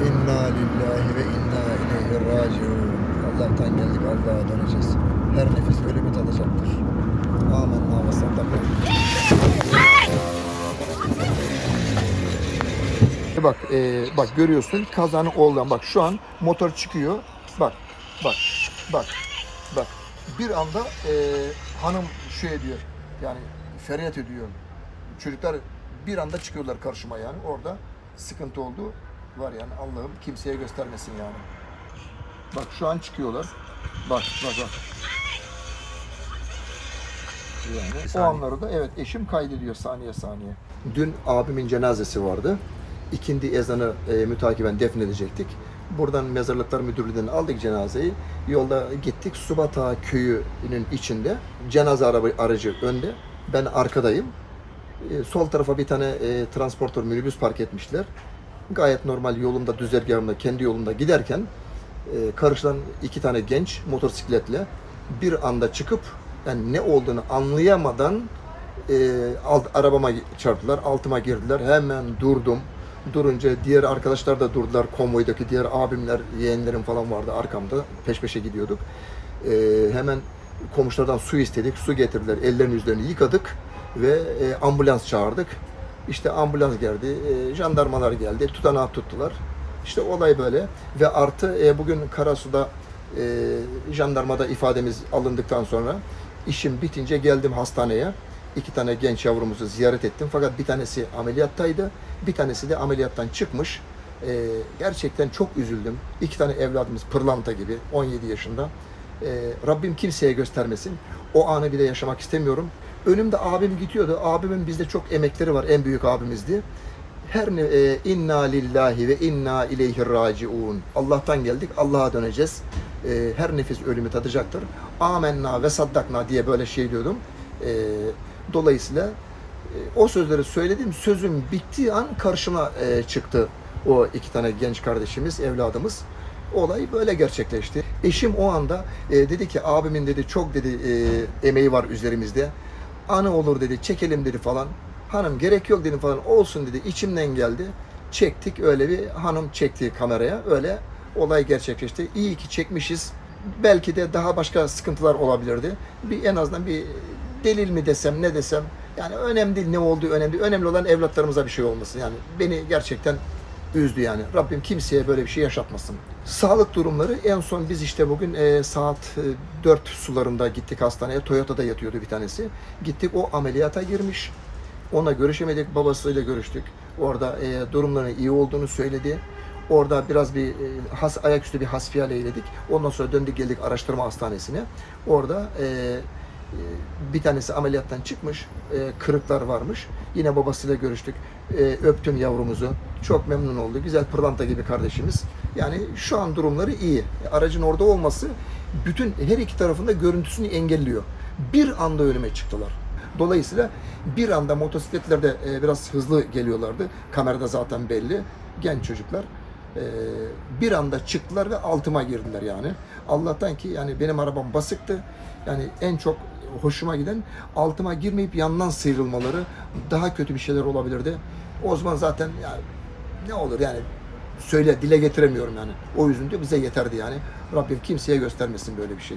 İnna lillahi ve inna ileyhi raciun. Allah'tan geldik, Allah'a döneceğiz. Her nefis ölümü tadacaktır. Amenna ve saddakna. Bak, e, bak görüyorsun kazanı oldu. Bak şu an motor çıkıyor. Bak, bak, bak, bak. Bir anda e, hanım şey ediyor. Yani feryat ediyor. Çocuklar bir anda çıkıyorlar karşıma yani. Orada sıkıntı oldu. Var yani Allah'ım kimseye göstermesin yani. Bak şu an çıkıyorlar. Bak bak bak. Yani o anları da evet eşim kaydediyor saniye saniye. Dün abimin cenazesi vardı. İkindi ezanı e, mütakiben defnedecektik. Buradan mezarlıklar müdürlüğünden aldık cenazeyi. Yolda gittik. Subata köyünün içinde. Cenaze araba, aracı önde. Ben arkadayım. E, sol tarafa bir tane e, transportör minibüs park etmişler. Gayet normal yolumda, düzergahımda, kendi yolumda giderken e, karşıdan iki tane genç motosikletle bir anda çıkıp yani ne olduğunu anlayamadan e, alt, arabama çarptılar, altıma girdiler. Hemen durdum. Durunca diğer arkadaşlar da durdular. Konvoydaki diğer abimler, yeğenlerim falan vardı arkamda. Peş peşe gidiyorduk. E, hemen komşulardan su istedik. Su getirdiler. Ellerini yüzlerini yıkadık ve e, ambulans çağırdık. İşte ambulans geldi, e, jandarmalar geldi, tutanağı tuttular. İşte olay böyle ve artı e, bugün Karasu'da e, jandarmada ifademiz alındıktan sonra işim bitince geldim hastaneye. İki tane genç yavrumuzu ziyaret ettim fakat bir tanesi ameliyattaydı, bir tanesi de ameliyattan çıkmış. E, gerçekten çok üzüldüm. İki tane evladımız pırlanta gibi, 17 yaşında. E, Rabbim kimseye göstermesin. O anı bile yaşamak istemiyorum. Önümde abim gidiyordu. Abimin bizde çok emekleri var. En büyük abimizdi. Her ne e, inna lillahi ve inna ileyhi raciun. Allah'tan geldik, Allah'a döneceğiz. E, her nefis ölümü tadacaktır. Amenna ve saddakna diye böyle şey diyordum. E, dolayısıyla e, o sözleri söyledim. Sözüm bittiği an karşıma e, çıktı o iki tane genç kardeşimiz, evladımız. Olay böyle gerçekleşti. Eşim o anda e, dedi ki abimin dedi çok dedi e, emeği var üzerimizde. Anı olur dedi çekelim dedi falan. Hanım gerek yok dedim falan olsun dedi içimden geldi. Çektik öyle bir hanım çekti kameraya öyle olay gerçekleşti. İyi ki çekmişiz. Belki de daha başka sıkıntılar olabilirdi. Bir en azından bir delil mi desem ne desem yani önemli değil ne olduğu önemli. Önemli olan evlatlarımıza bir şey olması yani beni gerçekten üzdü yani. Rabbim kimseye böyle bir şey yaşatmasın. Sağlık durumları en son biz işte bugün e, saat e, 4 sularında gittik hastaneye. Toyota'da yatıyordu bir tanesi. Gittik o ameliyata girmiş. Ona görüşemedik. Babasıyla görüştük. Orada e, durumlarının iyi olduğunu söyledi. Orada biraz bir e, has, ayaküstü bir hasbihal eyledik. Ondan sonra döndük geldik araştırma hastanesine. Orada e, bir tanesi ameliyattan çıkmış. E, kırıklar varmış. Yine babasıyla görüştük. E, öptüm yavrumuzu. Çok memnun oldu. Güzel pırlanta gibi kardeşimiz. Yani şu an durumları iyi. Aracın orada olması bütün her iki tarafında görüntüsünü engelliyor. Bir anda önüme çıktılar. Dolayısıyla bir anda motosikletlerde e, biraz hızlı geliyorlardı. Kamerada zaten belli. Genç çocuklar e, bir anda çıktılar ve altıma girdiler yani. Allah'tan ki yani benim arabam basıktı. Yani en çok hoşuma giden altıma girmeyip yandan sıyrılmaları daha kötü bir şeyler olabilirdi. O zaman zaten yani ne olur yani söyle dile getiremiyorum yani. O yüzden diyor bize yeterdi yani. Rabbim kimseye göstermesin böyle bir şey.